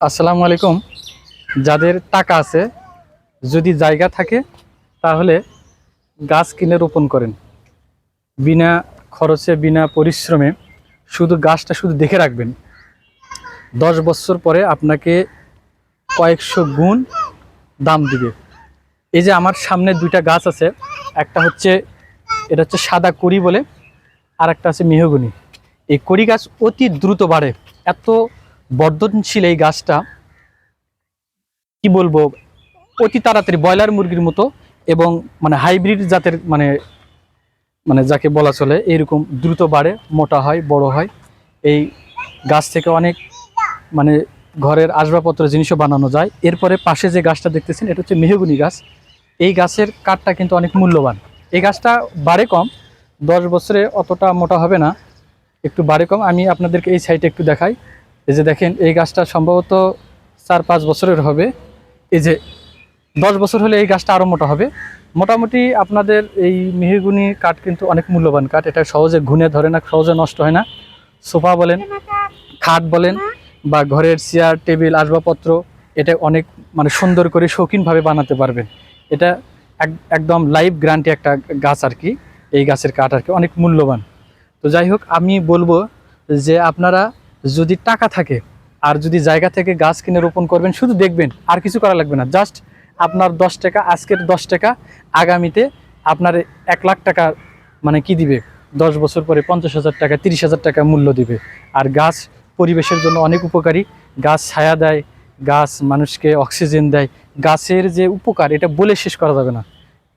আসসালামু আলাইকুম। যাদের টাকা আছে, যদি জায়গা থাকে, তাহলে গাছ কিনে রোপণ করেন। বিনা খরচে, বিনা পরিশ্রমে শুধু গাছটা শুধু দেখে রাখবেন। দশ বছর পরে আপনাকে কয়েকশো গুণ দাম দিবে। এই যে আমার সামনে দুইটা গাছ আছে, একটা হচ্ছে, এটা হচ্ছে সাদা কড়ি বলে আর একটা আছে মেহগুনি। এই কড়ি গাছ অতি দ্রুত বাড়ে। এত বর্ধনশীল এই গাছটা কি বলব, অতি তাড়াতাড়ি ব্রয়লার মুরগির মতো এবং মানে হাইব্রিড জাতের মানে মানে যাকে বলা চলে, এইরকম দ্রুত বাড়ে, মোটা হয়, বড় হয়। এই গাছ থেকে অনেক মানে ঘরের আসবাবপত্র, জিনিসও বানানো যায়। এরপরে পাশে যে গাছটা দেখতেছেন, এটা হচ্ছে মেহগুনি গাছ। এই গাছের কাঠটা কিন্তু অনেক মূল্যবান। এই গাছটা বাড়ে কম, দশ বছরে অতটা মোটা হবে না, একটু বাড়ে কম। আমি আপনাদেরকে এই সাইডে একটু দেখাই। এই যে দেখেন, এই গাছটা সম্ভবত চার পাঁচ বছরের হবে। এই যে দশ বছর হলে এই গাছটা আরও মোটা হবে। মোটামুটি আপনাদের এই মিহিগুনি কাঠ কিন্তু অনেক মূল্যবান কাঠ। এটা সহজে ঘুনে ধরে না, সহজে নষ্ট হয় না। সোফা বলেন, খাট বলেন বা ঘরের চেয়ার, টেবিল, আসবাবপত্র, এটা অনেক মানে সুন্দর করে শৌখিনভাবে বানাতে পারবেন। এটা এক- একদম লাইভ গ্রান্টি একটা গাছ আর কি। এই গাছের কাঠ আর কি, অনেক মূল্যবান। তো যাই হোক, আমি বলব যে আপনারা যদি টাকা থাকে আর যদি জায়গা থেকে গাছ কিনে রোপণ করবেন, শুধু দেখবেন, আর কিছু করা লাগবে না। জাস্ট আপনার দশ টাকা, আজকের দশ টাকা, আগামীতে আপনার এক লাখ টাকা মানে কি দিবে? দশ বছর পরে পঞ্চাশ হাজার টাকা, তিরিশ হাজার টাকা মূল্য দিবে। আর গাছ পরিবেশের জন্য অনেক উপকারী। গাছ ছায়া দেয়, গাছ মানুষকে অক্সিজেন দেয়। গাছের যে উপকার, এটা বলে শেষ করা যাবে না।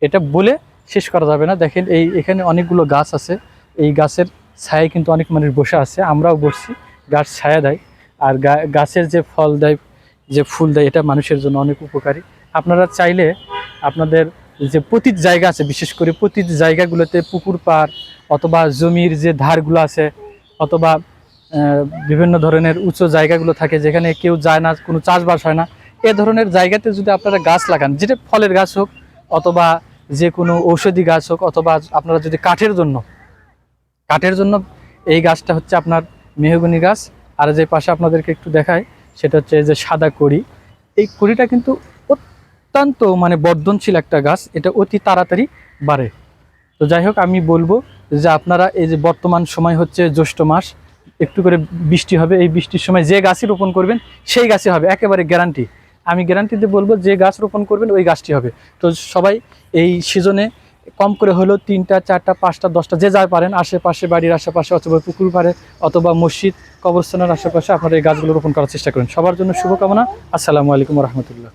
এটা বলে শেষ করা যাবে না। দেখেন, এই এখানে অনেকগুলো গাছ আছে। এই গাছের ছায়ায় কিন্তু অনেক মানুষ বসে আছে। আমরাও বসছি। গাছ ছায়া দেয় আর গাছের যে ফল দেয়, যে ফুল দেয়, এটা মানুষের জন্য অনেক উপকারী। আপনারা চাইলে আপনাদের যে পতিত জায়গা আছে, বিশেষ করে পতিত জায়গাগুলোতে পুকুর পাড় অথবা জমির যে ধারগুলো আছে, অথবা বিভিন্ন ধরনের উঁচু জায়গাগুলো থাকে যেখানে কেউ যায় না, কোনো চাষবাস হয় না, এ ধরনের জায়গাতে যদি আপনারা গাছ লাগান, যেটা ফলের গাছ হোক অথবা যে কোনো ঔষধি গাছ হোক, অথবা আপনারা যদি কাঠের জন্য কাঠের জন্য এই গাছটা হচ্ছে আপনার মেহগনি গাছ। আর যে পাশে আপনাদেরকে একটু দেখায় সেটা হচ্ছে যে সাদা কড়ি। এই কড়িটা কিন্তু অত্যন্ত মানে বর্ধনশীল একটা গাছ, এটা অতি তাড়াতাড়ি বাড়ে। তো যাই হোক, আমি বলব যে আপনারা এই যে বর্তমান সময় হচ্ছে জ্যৈষ্ঠ মাস, একটু করে বৃষ্টি হবে, এই বৃষ্টির সময় যে গাছই রোপণ করবেন, সেই গাছই হবে, একেবারে গ্যারান্টি আমি গ্যারান্টিতে বলব, যে গাছ রোপণ করবেন, ওই গাছটি হবে। তো সবাই এই সিজনে কম করে হলেও তিনটা, চারটা, পাঁচটা, দশটা, যে যা পারেন, আশেপাশে বাড়ির আশেপাশে অথবা পুকুর পারে অথবা মসজিদ, কবরস্থানের আশেপাশে আপনারা এই গাছগুলো রোপণ করার চেষ্টা করেন। সবার জন্য শুভকামনা। আসসালামু আলাইকুম রহমতুল্লাহ।